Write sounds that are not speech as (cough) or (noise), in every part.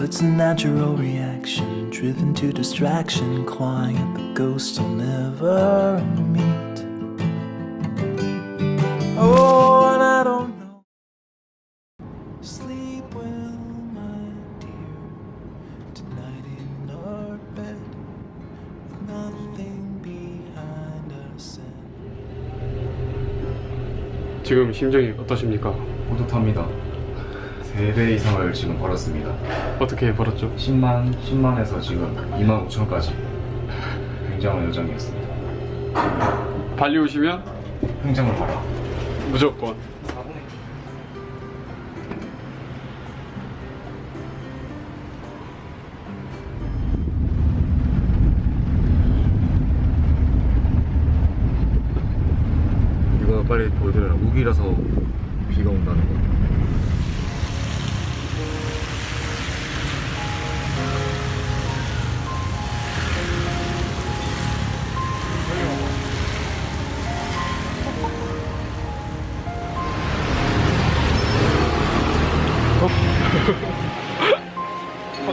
Well, it's a natural reaction, driven to distraction, clawing at the ghosts I'll never meet. Oh, and I don't know. Sleep well, my dear, tonight in our bed, with nothing behind us. And 지금 심정이 어떠십니까? 뿌듯합니다. 3배 이상을 지금 벌었습니다. 어떻게 벌었죠? 10만, 10만에서 지금 2만 5천까지 굉장한 여정이었습니다. 발리 오시면 횡장을 봐라. 무조건 이거 빨리 보여드려라. 우기라서 비가 온다는 거.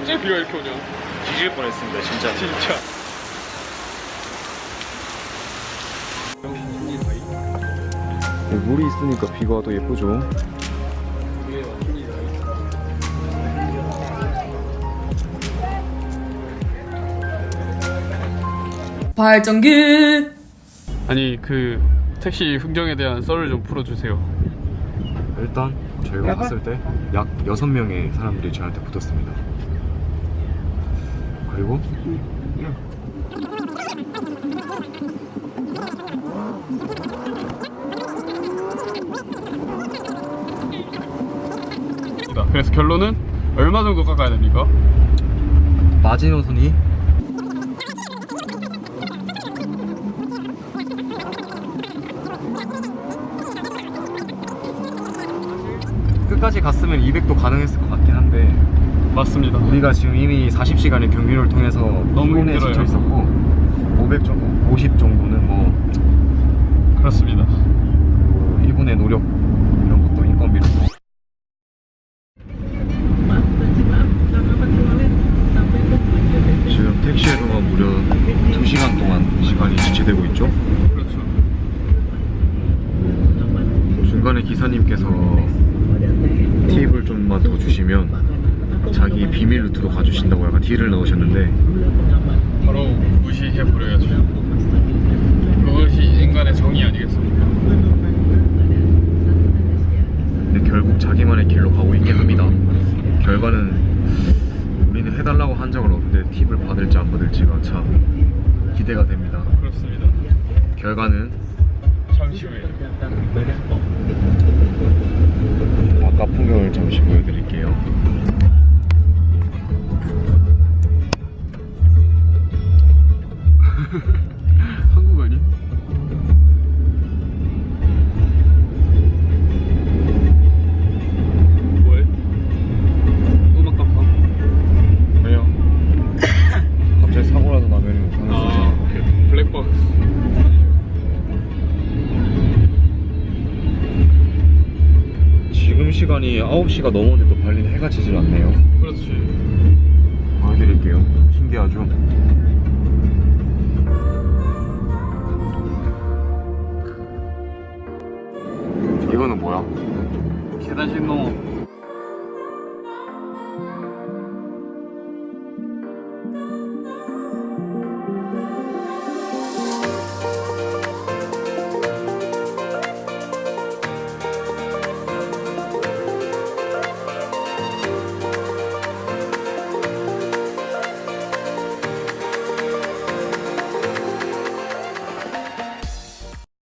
갑자기 비가 이렇게 오냐? 뒤질 뻔했습니다, 진짜. 진짜 물이 있으니까 비가 와도 예쁘죠. 발전기 아니 그 택시 흥정에 대한 썰을 좀 풀어주세요 일단 저희가 봤을 때 약 6명의 사람들이 저한테 붙었습니다. 그리고? 그래서 결론은 얼마 정도 깎아야 됩니까? 마지노선이 끝까지 갔으면 200도 가능했을 것 같긴 한데 맞습니다. 우리가 지금 이미 40시간의 경유를 통해서 너무 힘들어요. 지쳐 있었고 500 정도, 50 정도는 뭐 그렇습니다. 뭐 일본의 노력 이런 것도 인건비로. 지금 택시에서만 무려 2시간 동안 시간이 지체되고 있죠? 그렇죠. 중간에 기사님께서 팁을 좀만 더 주시면 자기 비밀 루트로 가주신다고 약간 딜을 넣으셨는데 바로 무시해버려야죠 그것이 인간의 정의 아니겠습니까? 근데 결국 자기만의 길로 가고 있긴 합니다. 결과는 우리는 해달라고 한 적은 없는데 팁을 받을지 안 받을지가 참 기대가 됩니다. 그렇습니다 결과는 잠시 후에 아까 풍경을 잠시 보여드릴게요. (laughs) 한국 아니? 뭐해? 음악 감상? 아니요. (coughs) 갑자기 사고라도 나면 아. 오케이 블랙박스 지금 시간이 9시가 넘었는데도 발리는 해가 지질 않네요. 그렇지 보여드릴게요. 신기하죠? 계단 신호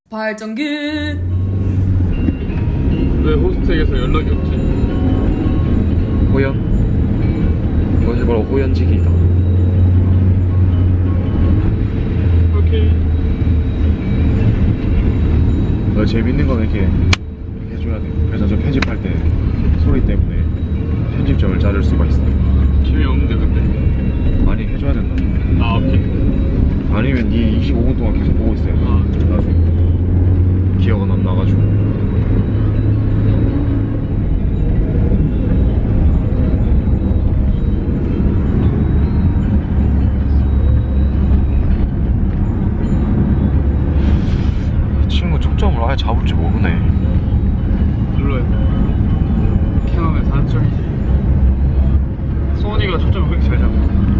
발전기 왜 호스트에게서 연락이 없지? 호연? 이것이 바로 호연지기이다. 오케이 너 재밌는 건 이렇게, 이렇게 해줘야 돼. 그래서 저 편집할 때 소리 때문에 편집점을 자를 수가 있어. 재미없는데 근데 많이 해줘야 된다. 아 오케이 아니면 네 25분 동안 계속 보고 있어요. 아. 나중에 기억은 안 나가지고. 친구 초점을 아예 잡을지 모르네. 눌러요 킹하면 4점이지 소원이가 초점을 그렇게 잘 잡아.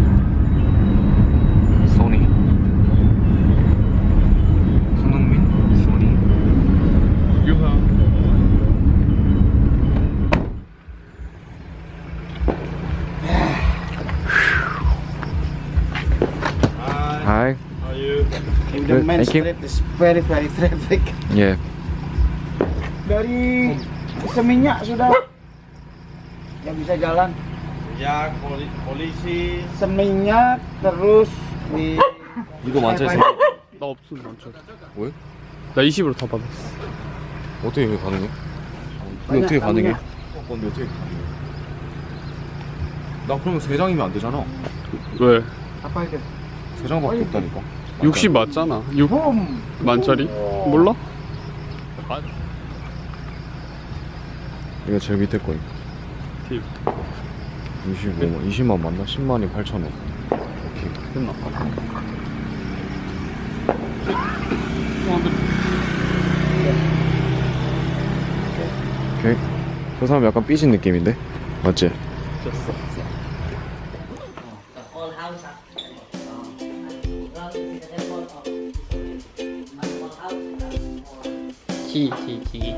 하이 If Good, the main thank you. street is very very traffic. 예 Dari seminyak sudah. Yang bisa jalan. Ya, poli- polisi Seminyak terus di 이거 만짜리 나 없음 많죠. 왜? 나 20으로 다 받았어. 어떻게 이게 가능해? 이게 어떻게 가능해? 아니야. 어, 근데 어떻게 가능해? 나 그러면 세 장이면 안 되잖아 왜? apa itu? 세 장밖에 없다니까 60 맞잖아. 6 Boom. 만짜리? 몰라? 이거 제일 밑에 거임 팁. 25만 20만 맞나? 10만이 8천원 오케이 됐나? 오케이 저 사람 약간 삐진 느낌인데? 맞지? 티, 티, 티.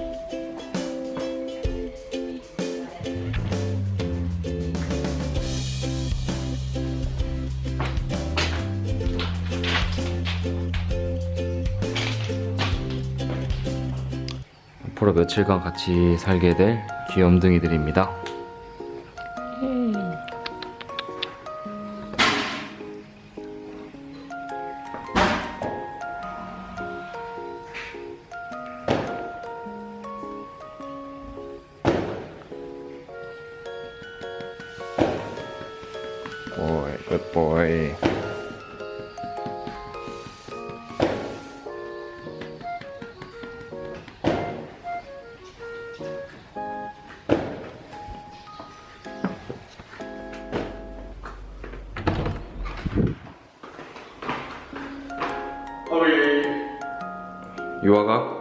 앞으로 며칠간 같이 살게 될 귀염둥이들입니다 boy, good boy. 유아가